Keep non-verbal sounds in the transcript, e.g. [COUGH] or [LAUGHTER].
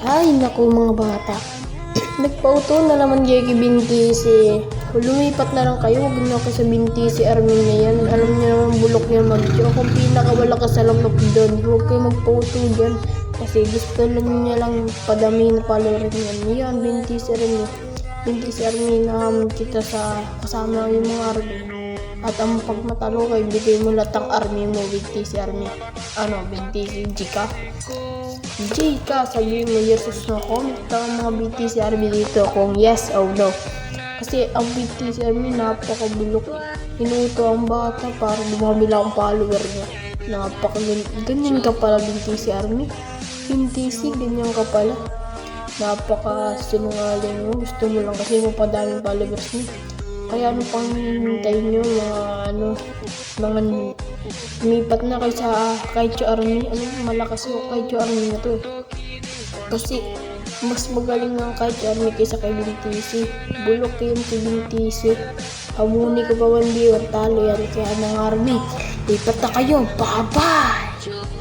Ay, naku mga bata. [CLEARS THROAT] Nagpauto na naman kay Binti si... Lumipat na lang kayo, huwag na kayo sa Binti si Armin na yan. Alam niyo naman bulok yan mag Ako pinakawala ka sa lamok doon. Huwag kayo magpauto dyan. Kasi gusto lang niya lang padami na follower niyan. Yan, Binti si Armin. Binti si Armin na kita sa kasama yung mga Armin. At ang pagmatalo kay bigay mo lahat ang army mo, Binti si Armin. Ano, Binti si Jika. Jika, sabihin mo yes no. Comment ang mga BTC Army dito kung yes or no. Kasi ang BTC Army napakabulok. Inuto ang bata para dumami lang ang follower niya. Napaka ganyan ka pala BTC Army. BTC, ganyan ka pala. Napaka sinungaling mo. Gusto mo lang kasi mapadaming followers mo. Kaya ano pang hinihintay nyo, mga ano, mga lumipat na kayo sa Kaicho Army. Ano, malakas yung Kaicho Army na to. Kasi, mas magaling ang Kaicho Army kaysa kay BTC. Bulok yun si BTC. Hamuni ko pa 1v1, talo yan kaya ng army. Lipat na kayo, bye-bye!